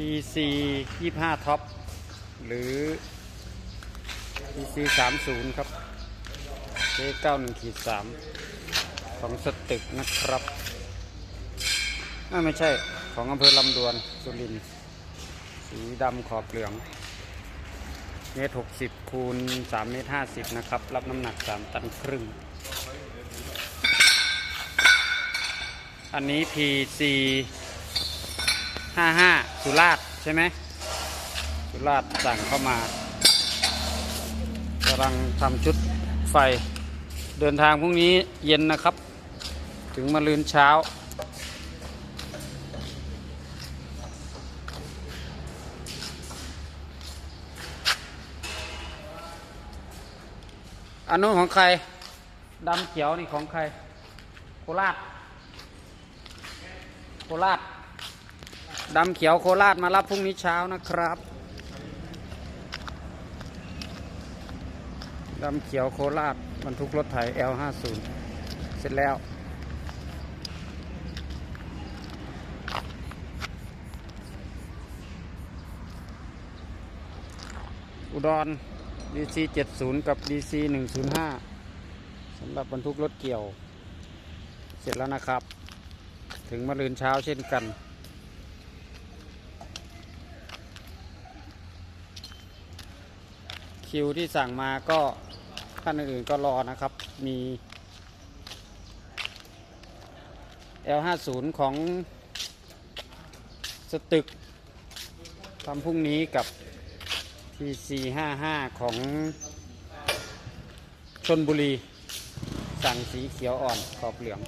PC 25ท็อปหรือ PC 30ครับ J91 ขีด3ของสตึกนะครับไม่ใช่ของอำเภอลำดวนสุรินทร์สีดำขอบเหลืองเมตรหกสิบคูณสามเมตรห้าสิบนะครับ รับน้ำหนักสามตันครึ่ง อันนี้ PC 55สุราษฎร์ใช่ไหมสุราษฎร์สั่งเข้ามากำลังทำชุดไฟ เดินทางพรุ่งนี้เย็นนะครับ ถึงมาลืนเช้า อันนู้นของใครดำเขียวนี่ของใคร โคราช โคราช ดำเขียวโคราชมารับพรุ่งนี้เช้านะครับดำเขียวโคราชบรรทุกรถไถ L50 เสร็จแล้วอุดร DC 70 กับ DC 105สำหรับบรรทุกรถเกี่ยว เสร็จแล้วนะครับ ถึงมะรืนเช้าเช่นกัน คิวที่สั่งมาก็ท่านอื่นๆก็รอนะครับมี L50 ของสตึกทำพรุ่งนี้กับ TC55 ของชนบุรี สั่งสีเขียวอ่อนขอบเหลือง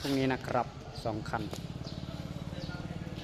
พรุ่งนี้นะครับสองคัน